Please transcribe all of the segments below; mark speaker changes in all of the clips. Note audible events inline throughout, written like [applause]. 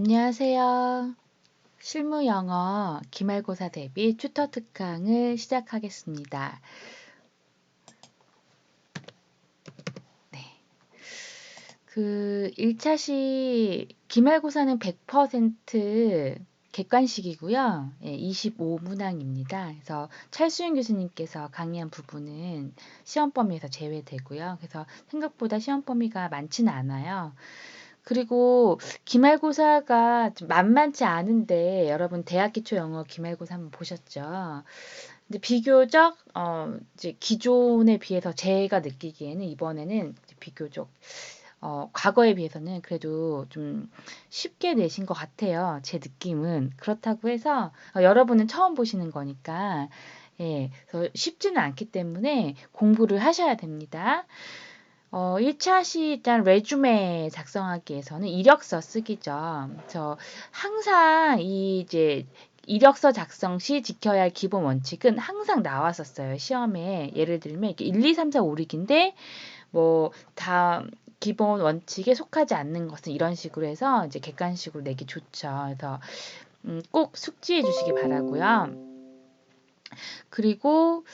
Speaker 1: 안녕하세요. 실무 영어 기말고사 대비 튜터 특강을 시작하겠습니다. 네. 그 1차시 기말고사는 100% 객관식이고요. 예, 25문항입니다. 그래서 찰수윤 교수님께서 강의한 부분은 시험 범위에서 제외되고요. 그래서 생각보다 시험 범위가 많지는 않아요. 그리고 기말고사가 좀 만만치 않은데 여러분 대학 기초 영어 기말고사 한번 보셨죠? 근데 비교적 어 이제 기존에 비해서 제가 느끼기에는 이번에는 비교적 어 과거에 비해서는 그래도 좀 쉽게 내신 것 같아요. 제 느낌은. 그렇다고 해서 어 여러분은 처음 보시는 거니까 예. 쉽지는 않기 때문에 공부를 하셔야 됩니다. 어 1차 시 일단 레주메 작성하기 위해서는 이력서 쓰기죠. 그래서 항상 이 이제 이력서 작성 시 지켜야 할 기본 원칙은 항상 나왔었어요. 시험에 예를 들면 이렇게 1, 2, 3, 4, 5, 6인데 뭐 다 기본 원칙에 속하지 않는 것은 이런 식으로 해서 이제 객관식으로 내기 좋죠. 그래서 음, 꼭 숙지해 주시기 바라고요. 그리고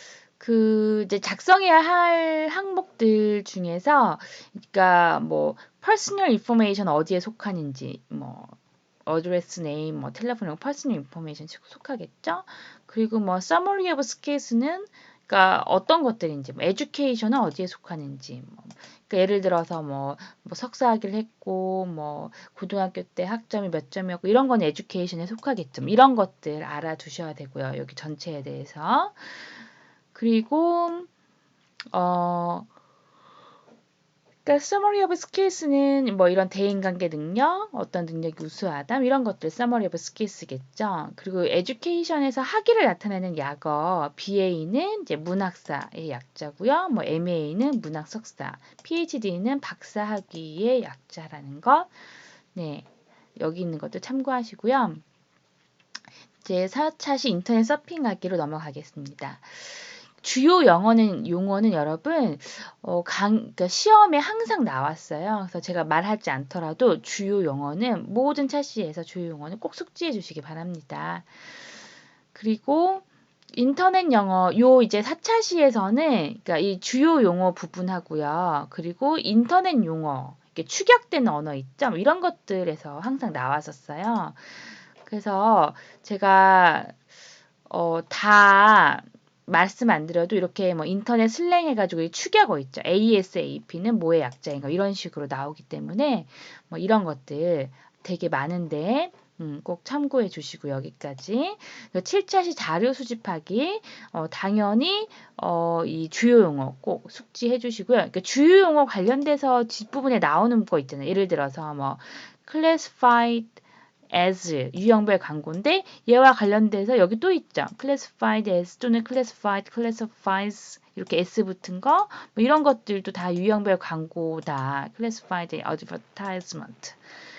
Speaker 1: 그 이제 작성해야 할 항목들 중에서 그러니까 뭐 personal information 어디에 속하는지 뭐 address name 뭐 텔레폰 personal information 속하겠죠. 그리고 뭐 summary of skills는 그러니까 어떤 것들인지 뭐 education은 어디에 속하는지 뭐 그러니까 예를 들어서 뭐, 뭐 석사학위를 했고 뭐 고등학교 때 학점이 몇 점이었고 이런 건 education에 속하겠죠. 뭐 이런 것들 알아두셔야 되고요. 여기 전체에 대해서 그리고 어 그러니까 summary of skills는 뭐 이런 대인관계 능력, 어떤 능력이 우수하다 이런 것들 summary of skills겠죠. 그리고 education에서 학위를 나타내는 약어 BA는 이제 문학사의 약자고요. 뭐 MA는 문학 석사, PhD는 박사 학위의 약자라는 것. 네. 여기 있는 것도 참고하시고요. 이제 4차시 인터넷 서핑하기로 넘어가겠습니다. 주요 영어는 용어는 여러분 어, 강, 그러니까 시험에 항상 나왔어요. 그래서 제가 말하지 않더라도 주요 영어는 모든 차시에서 주요 영어는 꼭 숙지해 주시기 바랍니다. 그리고 인터넷 영어 요 이제 4차시에서는 그러니까 이 주요 용어 부분하고요. 그리고 인터넷 용어 이렇게 축약된 언어 있죠? 뭐 이런 것들에서 항상 나왔었어요. 그래서 제가 어, 다 말씀 안 드려도 이렇게 뭐 인터넷 슬랭 해가지고 축약어 있죠. ASAP는 뭐의 약자인가 이런 식으로 나오기 때문에 뭐 이런 것들 되게 많은데 음, 꼭 참고해 주시고 여기까지 7차시 자료 수집하기 어, 당연히 어, 이 주요 용어 꼭 숙지해 주시고요. 그러니까 주요 용어 관련돼서 뒷부분에 나오는 거 있잖아요. 예를 들어서 뭐 classified as 유형별 광고인데 얘와 관련돼서 여기 또 있죠. classified as 또는 classified, classifies 이렇게 s 붙은 거, 뭐 이런 것들도 다 유형별 광고다. classified advertisement.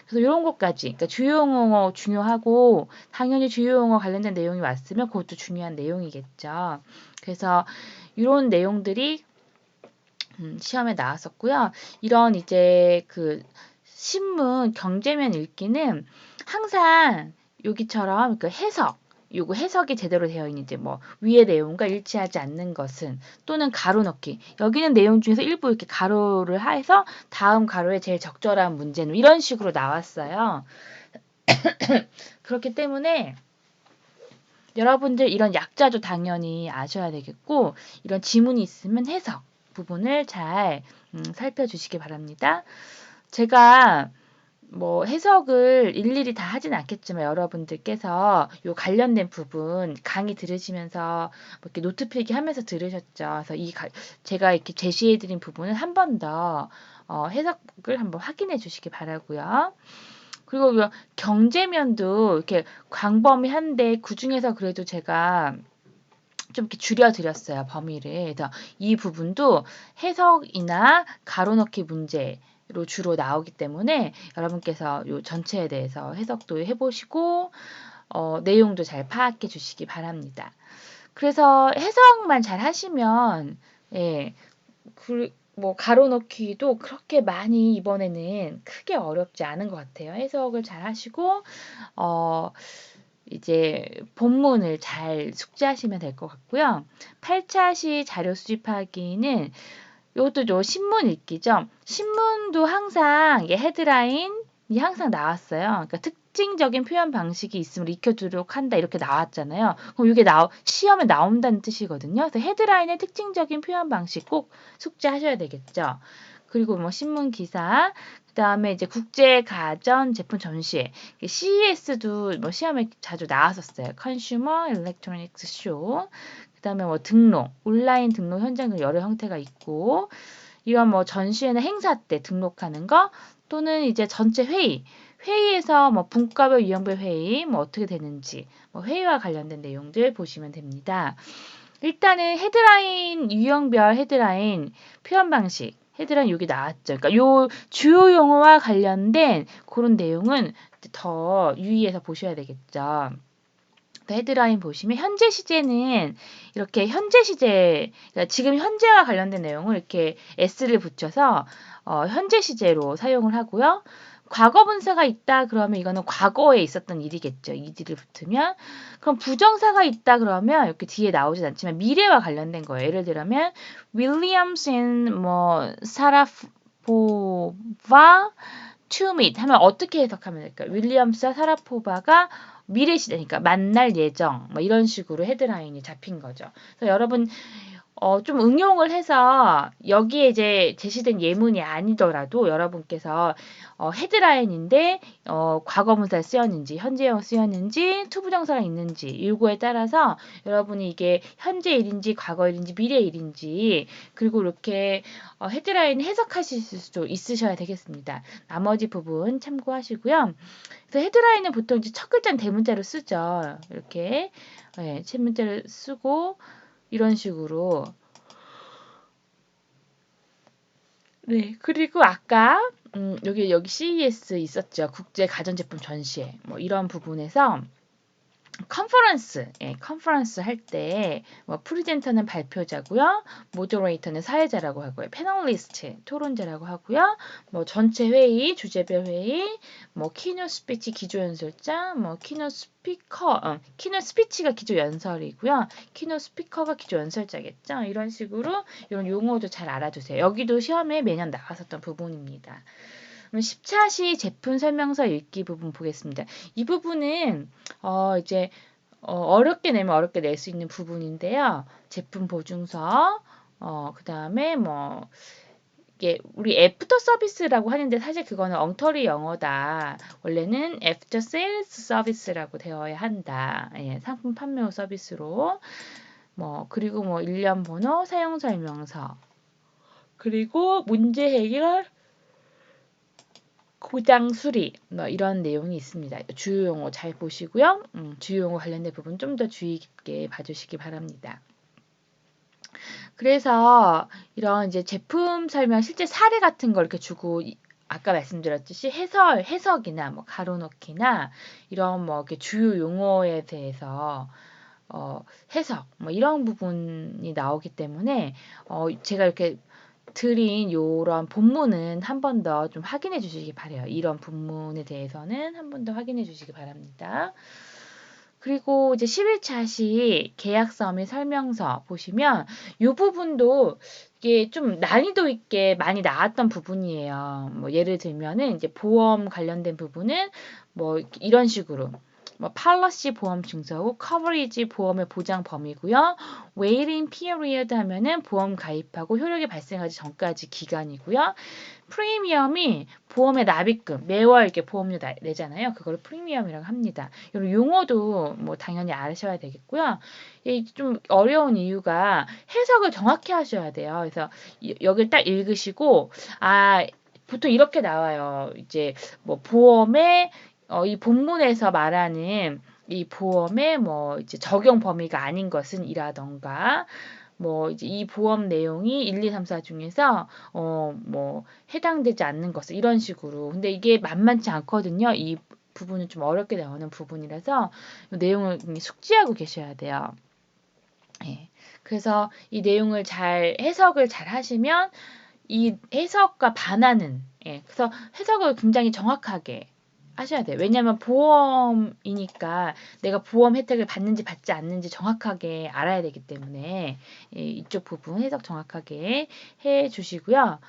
Speaker 1: 그래서 이런 것까지, 그러니까 주요 용어 중요하고 당연히 주요 용어 관련된 내용이 왔으면 그것도 중요한 내용이겠죠. 그래서 이런 내용들이 음, 시험에 나왔었고요. 이런 이제 그 신문 경제면 읽기는 항상 여기처럼 그 해석 요거 해석이 제대로 되어 있는지 뭐 위의 내용과 일치하지 않는 것은 또는 가로 넣기 여기는 내용 중에서 일부 이렇게 가로를 해서 다음 가로에 제일 적절한 문제는 이런 식으로 나왔어요. [clears throat] 그렇기 때문에 여러분들 이런 약자도 당연히 아셔야 되겠고 이런 지문이 있으면 해석 부분을 잘 음, 살펴주시기 바랍니다. 제가 뭐 해석을 일일이 다 하진 않겠지만 여러분들께서 요 관련된 부분 강의 들으시면서 뭐 이렇게 노트 필기 하면서 들으셨죠. 그래서 이 가, 제가 이렇게 제시해 드린 부분은 한 번더 어, 해석을 한번 확인해 주시기 바라고요. 그리고 경제면도 이렇게 광범위한데 그 중에서 그래도 제가 좀 이렇게 줄여드렸어요 범위를. 그래서 이 부분도 해석이나 가로넣기 문제 로 주로 나오기 때문에 여러분께서 요 전체에 대해서 해석도 해보시고 어, 내용도 잘 파악해 주시기 바랍니다. 그래서 해석만 잘 하시면 예, 그, 뭐 가로넣기도 그렇게 많이 이번에는 크게 어렵지 않은 것 같아요. 해석을 잘 하시고 어 이제 본문을 잘 숙지하시면 될 것 같고요. 8차 시 자료 수집하기는 이것도 좀 신문 읽기죠. 신문도 항상 헤드라인이 항상 나왔어요. 그러니까 특징적인 표현 방식이 있으면 익혀두도록 한다 이렇게 나왔잖아요. 그럼 이게 나 시험에 나온다는 뜻이거든요. 그래서 헤드라인의 특징적인 표현 방식 꼭 숙지하셔야 되겠죠. 그리고 뭐 신문 기사, 그다음에 이제 국제 가전 제품 전시회, CES도 뭐 시험에 자주 나왔었어요. 컨슈머 일렉트로닉스 쇼. 그다음에 뭐 등록, 온라인 등록 현장도 여러 형태가 있고 이런 뭐 전시회나 행사 때 등록하는 거 또는 이제 전체 회의, 회의에서 뭐 분과별 위원별 회의 뭐 어떻게 되는지 뭐 회의와 관련된 내용들 보시면 됩니다. 일단은 헤드라인 유형별 헤드라인 표현 방식 헤드라인 여기 나왔죠. 그러니까 요 주요 용어와 관련된 그런 내용은 더 유의해서 보셔야 되겠죠. 헤드라인 보시면 현재 시제는 이렇게 현재 시제 그러니까 지금 현재와 관련된 내용을 이렇게 s를 붙여서 어, 현재 시제로 사용을 하고요. 과거 분사가 있다 그러면 이거는 과거에 있었던 일이겠죠. 이디를 붙으면 그럼 부정사가 있다 그러면 이렇게 뒤에 나오진 않지만 미래와 관련된 거예요. 예를 들면 윌리엄스 뭐 사라포바 to meet 하면 어떻게 해석하면 될까요? 윌리엄스와 사라포바가 미래 시대니까 만날 예정 뭐 이런 식으로 헤드라인이 잡힌 거죠. 그래서 여러분 어, 좀 응용을 해서 여기에 이제 제시된 예문이 아니더라도 여러분께서 어, 헤드라인인데 어, 과거문사 쓰였는지 현재형 쓰였는지 투부정사가 있는지 요거에 따라서 여러분이 이게 현재 일인지 과거 일인지 미래 일인지 그리고 이렇게 어, 헤드라인 해석하실 수도 있으셔야 되겠습니다. 나머지 부분 참고하시고요. 그래서 헤드라인은 보통 이제 첫 글자는 대문자로 쓰죠. 이렇게 네, 첫 문자를 쓰고 이런 식으로 네, 그리고 아까 음, 여기 여기 CES 있었죠. 국제 가전제품 전시회. 뭐 이런 부분에서 컨퍼런스, 예, 컨퍼런스 할 때 뭐 프리젠터는 발표자고요. 모더레이터는 사회자라고 하고요. 패널리스트, 토론자라고 하고요. 뭐 전체 회의, 주제별 회의, 뭐 키노 스피치 기조 연설자, 뭐 키노 스피커, 어, 키노 스피치가 기조 연설이고요. 키노 스피커가 기조 연설자겠죠. 이런 식으로 이런 용어도 잘 알아두세요. 여기도 시험에 매년 나왔었던 부분입니다. 10차 시 제품 설명서 읽기 부분 보겠습니다. 이 부분은 어 이제 어, 렵게 내면 어렵게 낼 수 있는 부분인데요. 제품 보증서, 어, 그 다음에 뭐, 이게 우리 애프터 서비스라고 하는데 사실 그거는 엉터리 영어다. 원래는 애프터 세일즈 서비스라고 되어야 한다. 예, 상품 판매 후 서비스로. 뭐, 그리고 뭐, 일련 번호, 사용 설명서. 그리고 문제 해결, 고장 수리 뭐 이런 내용이 있습니다. 주요 용어 잘 보시고요. 음, 주요 용어 관련된 부분 좀 더 주의 깊게 봐주시기 바랍니다. 그래서 이런 이제 제품 설명 실제 사례 같은 걸 이렇게 주고 아까 말씀드렸듯이 해설 해석이나 뭐 가로넣기나 이런 뭐 이렇게 주요 용어에 대해서 어, 해석 뭐 이런 부분이 나오기 때문에 어, 제가 이렇게 드린 요런 본문은 한 번 더 좀 확인해 주시기 바래요. 이런 본문에 대해서는 한 번 더 확인해 주시기 바랍니다. 그리고 이제 11차 시 계약서 및 설명서 보시면 이 부분도 이게 좀 난이도 있게 많이 나왔던 부분이에요. 뭐 예를 들면은 이제 보험 관련된 부분은 뭐 이런 식으로 뭐 팔러시 보험 증서 후 커버리지 보험의 보장 범위고요. 웨이링 피어리어드 하면은 보험 가입하고 효력이 발생하기 전까지 기간이고요. 프리미엄이 보험의 납입금 매월 이렇게 보험료 내잖아요. 그걸 프리미엄이라고 합니다. 이런 용어도 뭐 당연히 아셔야 되겠고요. 좀 어려운 이유가 해석을 정확히 하셔야 돼요. 그래서 여기를 딱 읽으시고 아 보통 이렇게 나와요. 이제 뭐 보험의 어, 이 본문에서 말하는 이 보험의 뭐 이제 적용 범위가 아닌 것은 이라던가 뭐 이제 이 보험 내용이 1, 2, 3, 4 중에서 어 뭐 해당되지 않는 것을 이런 식으로 근데 이게 만만치 않거든요. 이 부분은 좀 어렵게 나오는 부분이라서 내용을 숙지하고 계셔야 돼요. 예. 그래서 이 내용을 잘 해석을 잘 하시면 이 해석과 반하는 예, 그래서 해석을 굉장히 정확하게 하셔야 돼요. 왜냐하면 보험이니까 내가 보험 혜택을 받는지 받지 않는지 정확하게 알아야 되기 때문에 예, 이쪽 부분 해석 정확하게 해 주시고요.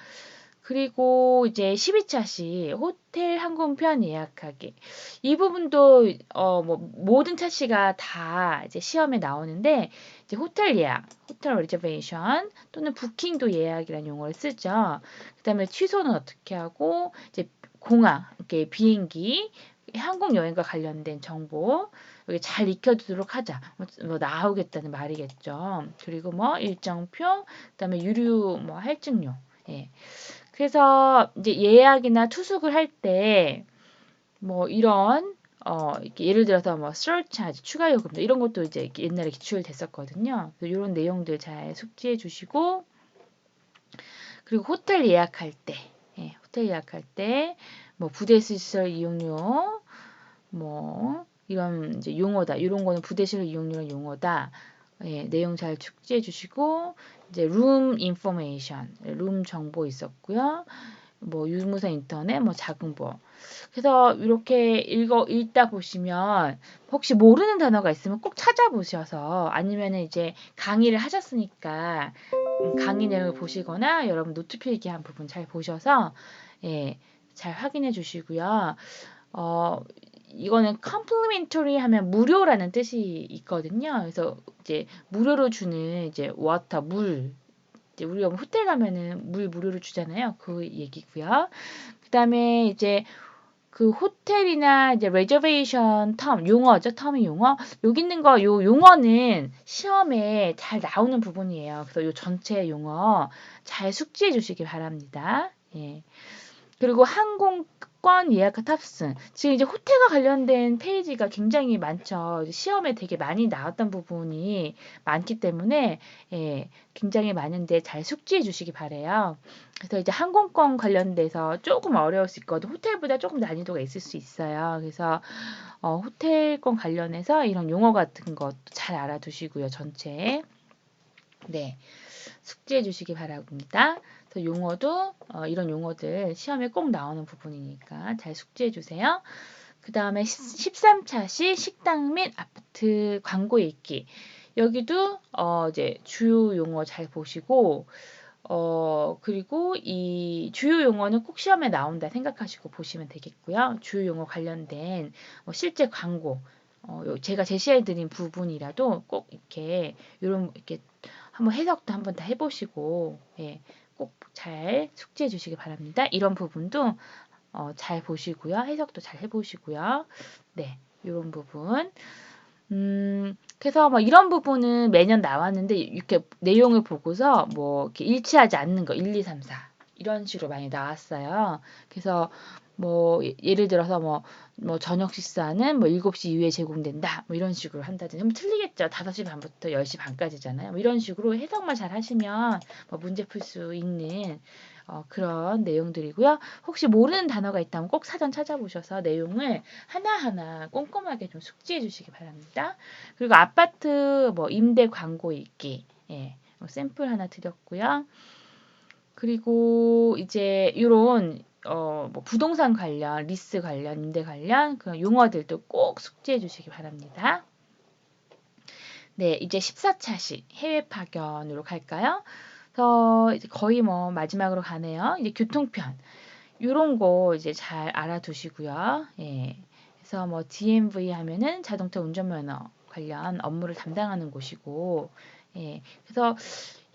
Speaker 1: 그리고 이제 12차 시 호텔 항공편 예약하기. 이 부분도 어 뭐 모든 차시가 다 이제 시험에 나오는데 이제 호텔 예약, 호텔 리저베이션 또는 부킹도 예약이라는 용어를 쓰죠. 그다음에 취소는 어떻게 하고 이제 공항, 비행기, 항공 여행과 관련된 정보 여기 잘 익혀두도록 하자. 뭐, 뭐 나오겠다는 말이겠죠. 그리고 뭐 일정표, 그다음에 유류 뭐 할증료. 예. 그래서 이제 예약이나 투숙을 할 때 뭐 이런 어 예를 들어서 뭐 surcharge 추가 요금 이런 것도 이제 옛날에 기출 됐었거든요. 이런 내용들 잘 숙지해 주시고 그리고 호텔 예약할 때 예, 호텔 예약할 때 뭐 부대 시설 이용료 뭐 이런 이제 용어다. 이런 거는 부대시설 이용료는 용어다. 예, 내용 잘 축지해 주시고 이제 room information, 룸 정보 있었고요. 뭐 유무선 인터넷, 뭐 자금보. 그래서 이렇게 읽어 읽다 보시면 혹시 모르는 단어가 있으면 꼭 찾아보셔서 아니면은 이제 강의를 하셨으니까 강의 내용을 보시거나 여러분 노트 필기한 부분 잘 보셔서 예, 잘 확인해 주시고요. 어, 이거는 complimentary 하면 무료라는 뜻이 있거든요. 그래서 이제 무료로 주는 이제 water 물 이제 우리가 호텔 가면은 물 무료로 주잖아요. 그 얘기고요. 그다음에 이제 그 호텔이나 이제 reservation term 용어죠. term이 용어. 여기 있는 거 요 용어는 시험에 잘 나오는 부분이에요. 그래서 요 전체 용어 잘 숙지해 주시기 바랍니다. 예. 그리고 항공권 예약과 탑승. 지금 이제 호텔과 관련된 페이지가 굉장히 많죠. 시험에 되게 많이 나왔던 부분이 많기 때문에 예, 굉장히 많은데 잘 숙지해 주시기 바래요. 그래서 이제 항공권 관련돼서 조금 어려울 수 있거든. 호텔보다 조금 난이도가 있을 수 있어요. 그래서 어, 호텔권 관련해서 이런 용어 같은 것도 잘 알아두시고요. 전체. 네. 숙지해 주시기 바랍니다. 그래서 용어도 어, 이런 용어들 시험에 꼭 나오는 부분이니까 잘 숙지해 주세요. 그 다음에 13차 시 식당 및 아파트 광고 읽기. 여기도 어, 이제 주요 용어 잘 보시고 어, 그리고 이 주요 용어는 꼭 시험에 나온다 생각하시고 보시면 되겠고요. 주요 용어 관련된 뭐 실제 광고, 어, 제가 제시해 드린 부분이라도 꼭 이렇게 이런 이렇게 한번 해석도 한번 다 해보시고 예, 꼭 잘 숙지해 주시기 바랍니다. 이런 부분도 어, 잘 보시고요. 해석도 잘 해보시고요. 네, 이런 부분. 음, 그래서 뭐 이런 부분은 매년 나왔는데 이렇게 내용을 보고서 뭐 이렇게 일치하지 않는 거 1, 2, 3, 4 이런 식으로 많이 나왔어요. 그래서 뭐 예, 예를 들어서 뭐, 뭐 저녁 식사는 뭐 7시 이후에 제공된다. 뭐 이런 식으로 한다든지. 뭐 틀리겠죠. 5시 반부터 10시 반까지잖아요. 뭐 이런 식으로 해석만 잘 하시면 뭐 문제 풀 수 있는 어, 그런 내용들이고요. 혹시 모르는 단어가 있다면 꼭 사전 찾아보셔서 내용을 하나하나 꼼꼼하게 좀 숙지해 주시기 바랍니다. 그리고 아파트 뭐 임대 광고 읽기. 예. 뭐 샘플 하나 드렸고요. 그리고 이제 이런 어, 뭐 부동산 관련, 리스 관련, 임대 관련 그런 용어들도 꼭 숙지해 주시기 바랍니다. 네, 이제 14차시 해외 파견으로 갈까요? 그래서 이제 거의 뭐 마지막으로 가네요. 이제 교통편. 요런 거 이제 잘 알아두시고요. 예. 그래서 뭐 DMV 하면은 자동차 운전면허 관련 업무를 담당하는 곳이고, 예. 그래서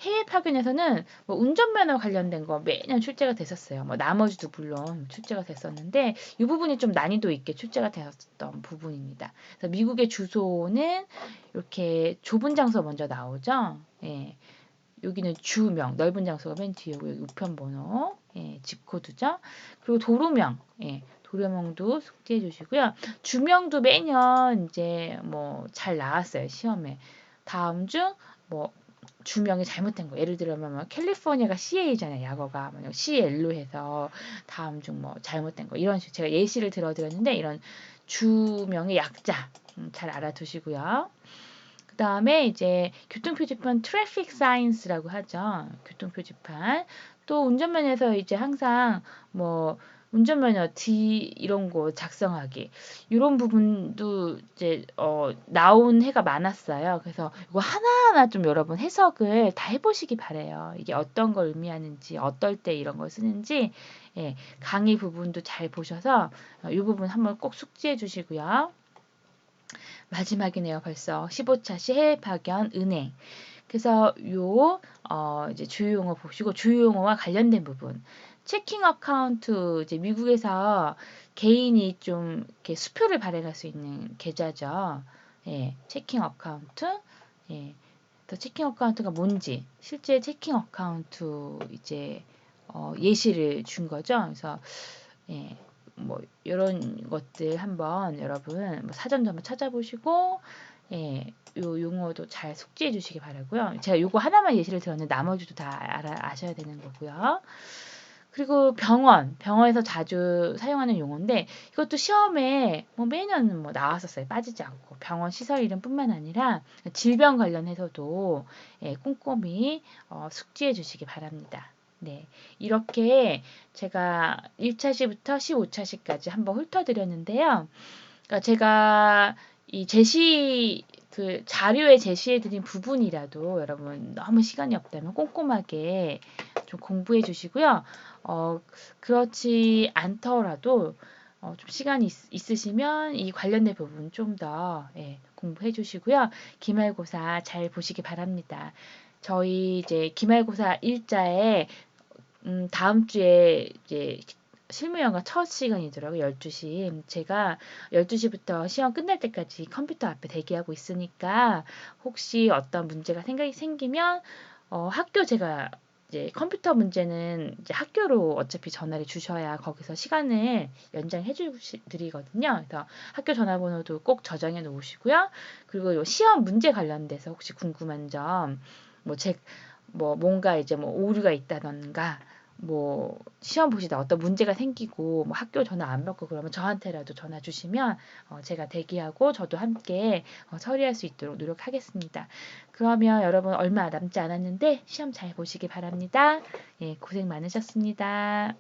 Speaker 1: 해외 파견에서는 뭐 운전면허 관련된 거 매년 출제가 됐었어요. 뭐 나머지도 물론 출제가 됐었는데 이 부분이 좀 난이도 있게 출제가 되었던 부분입니다. 그래서 미국의 주소는 이렇게 좁은 장소 먼저 나오죠. 예. 여기는 주명, 넓은 장소가 맨 뒤에고 여기 우편 번호, 예, 집코드죠. 그리고 도로명, 예, 도로명도 숙지해 주시고요. 주명도 매년 이제 뭐 잘 나왔어요 시험에. 다음 주 뭐 주명이 잘못된 거. 예를 들면 뭐 캘리포니아가 CA잖아요. 약어가 만약 CL로 해서 다음 중 뭐 잘못된 거. 이런 식 제가 예시를 들어드렸는데 이런 주명의 약자 음, 잘 알아두시고요. 그 다음에 이제 교통표지판 트래픽 사인스라고 하죠. 교통표지판 또 운전면에서 이제 항상 뭐 운전면허 D 이런 거 작성하기 이런 부분도 이제 어 나온 해가 많았어요. 그래서 이거 하나하나 좀 여러분 해석을 다 해보시기 바래요. 이게 어떤 걸 의미하는지 어떨 때 이런 걸 쓰는지 예, 강의 부분도 잘 보셔서 어, 이 부분 한번 꼭 숙지해 주시고요. 마지막이네요, 벌써. 15차 시 해외 파견 은행. 그래서 요 어, 이제 주요 용어 보시고 주요 용어와 관련된 부분. 체킹 어카운트 이제 미국에서 개인이 좀 이렇게 수표를 발행할 수 있는 계좌죠. 예, 체킹 어카운트. 예. 또 체킹 어카운트가 뭔지 실제 체킹 어카운트 이제 어, 예시를 준 거죠. 그래서 예, 뭐 이런 것들 한번 여러분 뭐 사전도 한번 찾아보시고 예, 요 용어도 잘 숙지해 주시기 바라고요. 제가 요거 하나만 예시를 들었는데 나머지도 다 알아 아셔야 되는 거고요. 그리고 병원, 병원에서 자주 사용하는 용어인데 이것도 시험에 뭐 매년 뭐 나왔었어요. 빠지지 않고 병원 시설 이름뿐만 아니라 질병 관련해서도 예, 꼼꼼히 어, 숙지해 주시기 바랍니다. 네. 이렇게 제가 1차 시부터 15차 시까지 한번 훑어드렸는데요. 그러니까 제가 이 제시 그 자료에 제시해드린 부분이라도 여러분 너무 시간이 없다면 꼼꼼하게 좀 공부해 주시고요. 어, 그렇지 않더라도 어, 좀 시간이 있, 으시면이 관련된 부분 좀더 예, 공부해 주시고요. 기말고사 잘 보시기 바랍니다. 저희 이제 기말고사 일자에 음, 다음 주에 이제 실무연가 첫 시간이더라고요. 12시. 제가 12시부터 시험 끝날 때까지 컴퓨터 앞에 대기하고 있으니까 혹시 어떤 문제가 생각이 생기면 어, 학교 제가 이제 컴퓨터 문제는 이제 학교로 어차피 전화를 주셔야 거기서 시간을 연장해 주드리거든요. 그래서 학교 전화번호도 꼭 저장해 놓으시고요. 그리고 요 시험 문제 관련돼서 혹시 궁금한 점, 뭐 책, 뭐 뭔가 이제 뭐 오류가 있다던가 뭐 시험 보시다 어떤 문제가 생기고 뭐 학교 전화 안 받고 그러면 저한테라도 전화 주시면 어 제가 대기하고 저도 함께 어 처리할 수 있도록 노력하겠습니다. 그러면 여러분 얼마 남지 않았는데 시험 잘 보시기 바랍니다. 예, 고생 많으셨습니다.